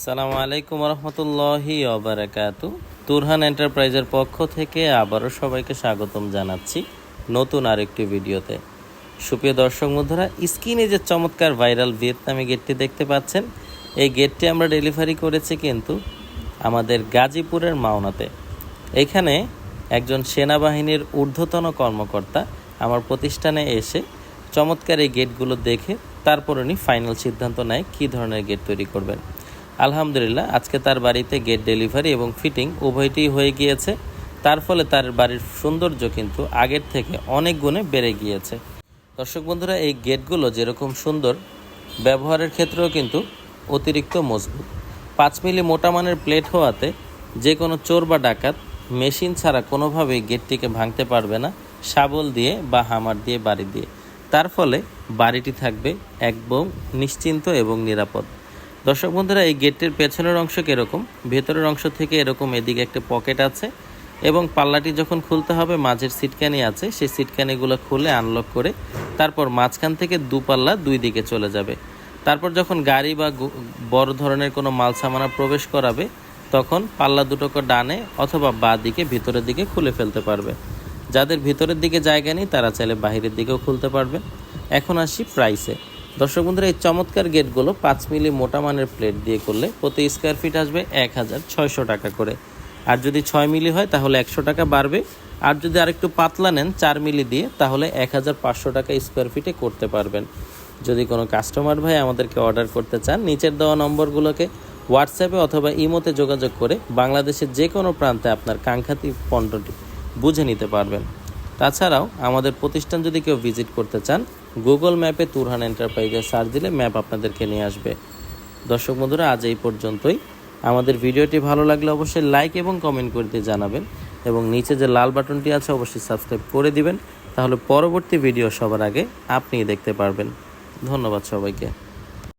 সালামু আলাইকুম রহমতুল্লাহি অবরাকাতু তুরহান এন্টারপ্রাইজের পক্ষ থেকে আবারও সবাইকে স্বাগতম জানাচ্ছি নতুন আরেকটি ভিডিওতে। সুপ্রিয় দর্শক বন্ধুরা, স্ক্রিনে যে চমৎকার ভাইরাল ভিয়েতনামি গেটটি দেখতে পাচ্ছেন, এই গেটটি আমরা ডেলিভারি করেছি কিন্তু আমাদের গাজীপুরের মাওনাতে। এখানে একজন সেনাবাহিনীর ঊর্ধ্বতন কর্মকর্তা আমার প্রতিষ্ঠানে এসে চমৎকার এই গেটগুলো দেখে তারপর উনি ফাইনাল সিদ্ধান্ত নেয় কী ধরনের গেট তৈরি করবেন। আলহামদুলিল্লাহ, আজকে তার বাড়িতে গেট ডেলিভারি এবং ফিটিং উভয়টি হয়ে গিয়েছে। তার ফলে তার বাড়ির সৌন্দর্য কিন্তু আগের থেকে অনেক গুণে বেড়ে গিয়েছে। দর্শক বন্ধুরা, এই গেটগুলো যেরকম সুন্দর, ব্যবহারের ক্ষেত্রেও কিন্তু অতিরিক্ত মজবুত। পাঁচ মিলি মোটা মানের প্লেট হওয়াতে যে কোনো চোর বা ডাকাত মেশিন ছাড়া কোনোভাবেই গেটটিকে ভাঙতে পারবে না, শাবল দিয়ে বা হামার দিয়ে, বাড়ি দিয়ে। তার ফলে বাড়িটি থাকবে একদম নিশ্চিন্ত এবং নিরাপদ। দর্শক বন্ধুরা, এই গেটের পেছনের অংশ কীরকম? ভেতরের অংশ থেকে এরকম এদিকে একটা পকেট আছে এবং পাল্লাটি যখন খুলতে হবে, মাঝের সিটকানি আছে, সেই সিটকানিগুলো খুলে আনলক করে তারপর মাঝখান থেকে দু পাল্লা দুই দিকে চলে যাবে। তারপর যখন গাড়ি বা বড় ধরনের কোনো মাল সামানা প্রবেশ করাবে, তখন পাল্লা দুটোকে ডানে অথবা বা দিকে ভিতরের দিকে খুলে ফেলতে পারবে। যাদের ভিতরের দিকে জায়গা নেই, তারা চাইলে বাইরের দিকেও খুলতে পারবে। এখন আসি প্রাইসে দর্শক বন্ধুরা, এই চমৎকার গেটগুলো পাঁচ মিলি মোটা মানের প্লেট দিয়ে করলে প্রতি স্কোয়ার ফিট আসবে এক হাজার ছয়শো টাকা করে। আর যদি ছয় মিলি হয়, তাহলে একশো টাকা বাড়বে। আর যদি আরেকটু পাতলা নেন, চার মিলি দিয়ে, তাহলে এক হাজার পাঁচশো টাকা স্কোয়ার ফিটে করতে পারবেন। যদি কোনো কাস্টমার ভাই আমাদেরকে অর্ডার করতে চান, নিচের দেওয়া নম্বরগুলোকে হোয়াটসঅ্যাপে অথবা ইমোতে যোগাযোগ করে বাংলাদেশের যে কোনো প্রান্তে আপনার কাঙ্ক্ষাতি পণ্যটি বুঝে নিতে পারবেন। তাছাড়াও আমাদের প্রতিষ্ঠান যদি কেউ ভিজিট করতে চান গুগল ম্যাপে তুরহান এন্টারপ্রাইজে সার্চ দিলে ম্যাপ আপনাদেরকে নিয়ে আসবে। দর্শক বন্ধুরা, আজ এই পর্যন্তই। আমাদের ভিডিওটি ভালো লাগলে অবশ্যই লাইক এবং কমেন্ট করে দিয়ে জানাবেন এবং নিচে যে লাল বাটনটি আছে অবশ্যই সাবস্ক্রাইব করে দিবেন। তাহলে পরবর্তী ভিডিও সবার আগে আপনিই দেখতে পারবেন। ধন্যবাদ সবাইকে।